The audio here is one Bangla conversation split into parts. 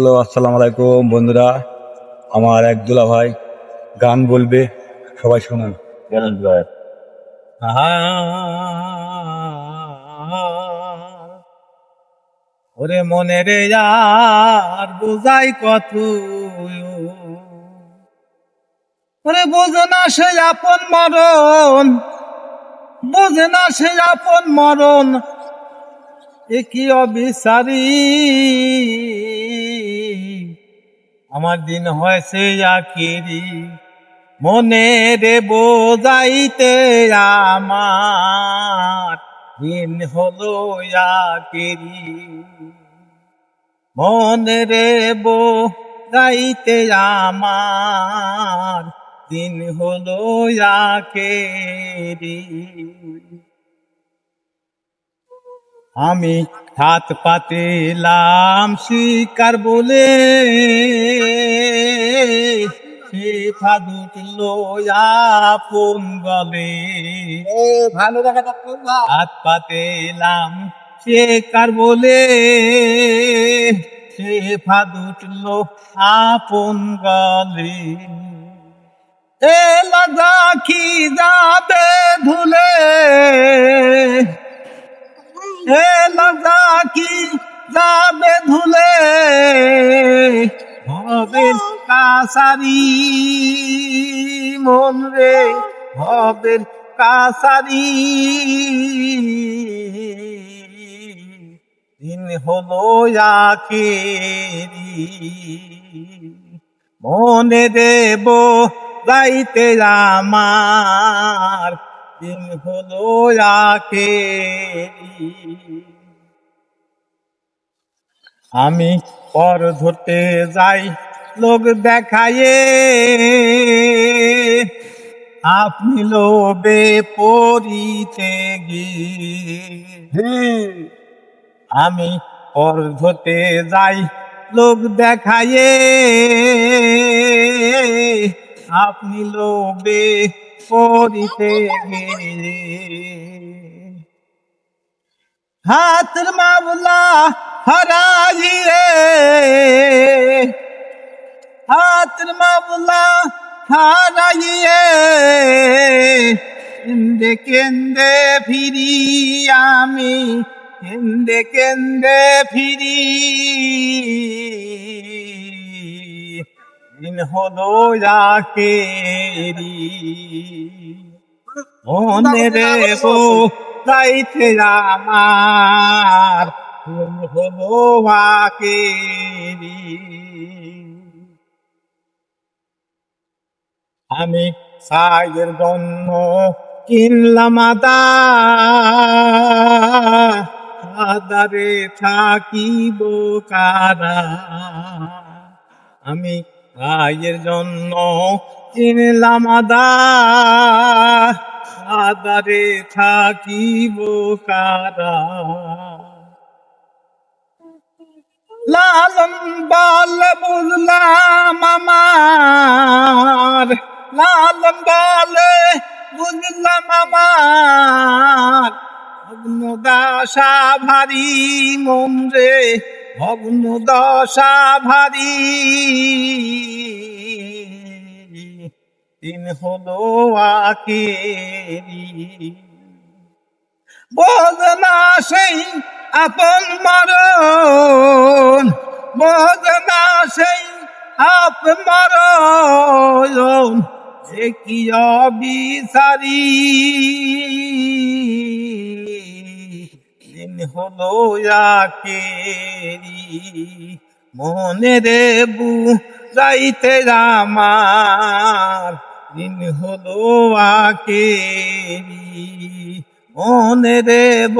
হ্যালো আসসালামু আলাইকুম বন্ধুরা। আমার এক দুলা ভাই গান বলবে সবাই শুনুন। ওরে মনে রে আর বুঝাই কত ওরে বোঝে না সে আপন মরণ বোঝে না সে আপন মরণ এ কি অবিচারি। আমার দিন হয়েছে আখিরি। মনে রে বোঝাইতে আমার। দিন হলো আখিরি। মনে রে বোঝাইতে আমার। দিন হলো আখেরি। আমি হাত পাতিলাম শিকার বলে। হাত পাতিলাম শিকার বলে। সে ফাদুটল আপন গলে। এ লাদাখি যাবে ধুলে? যাবে ধুলে হবে কাসারি। মন রে হবে কাসারি। দিন হলো আখেরি। মনে দেব যাইতে আমার। দিন হলো আখেরি। আমি পর ধরতে যাই, লোক দেখায়ে আপনি লোবে পরিতে আমি পর ধরতে যাই, লোক দেখায়ে আপনি লোবে পরিতে হাতের মামলা হারাইয়ে হাতের মামলা হারাইয়ে কেন্দে কেন্দে ফিরি আমি কেন্দে কেন্দে ফিরি দিন হলো যাকেরি মনে রে গো যাইতে আমার আমি সাইয়ের জন্য কিনলাম আদা। আদারে থাকিব কারা? আমি ভাইয়ের জন্য কিনলাম আদা। আদারে থাকিব কারা? লালন বাল বুঝলাম আমার। লালন বালে বুঝলাম আমার। ভগ্ন দশা ভারী মন রে, ভগ্ন দশা ভারী। দিন হলো আকেরি বোঝনা সেই আপন মরণ বোঝনা সেই আপ মরণ সে কি অবিসারি দিন হলো আকেরি মনে দেবু যাইতে আমার, দিন হলো আকেরি মনে দেব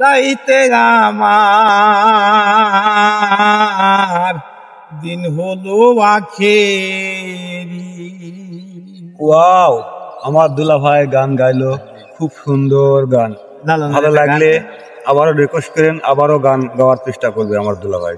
যাইতে আমার। দিন হলো আখেরি। ওয়াও আমার দুলা ভাই গান গাইলো খুব সুন্দর গান। ভালো লাগলে। আবারও রিকোয়েস্ট করেন আবারও গান গাওয়ার চেষ্টা করবে আমার দুলা ভাই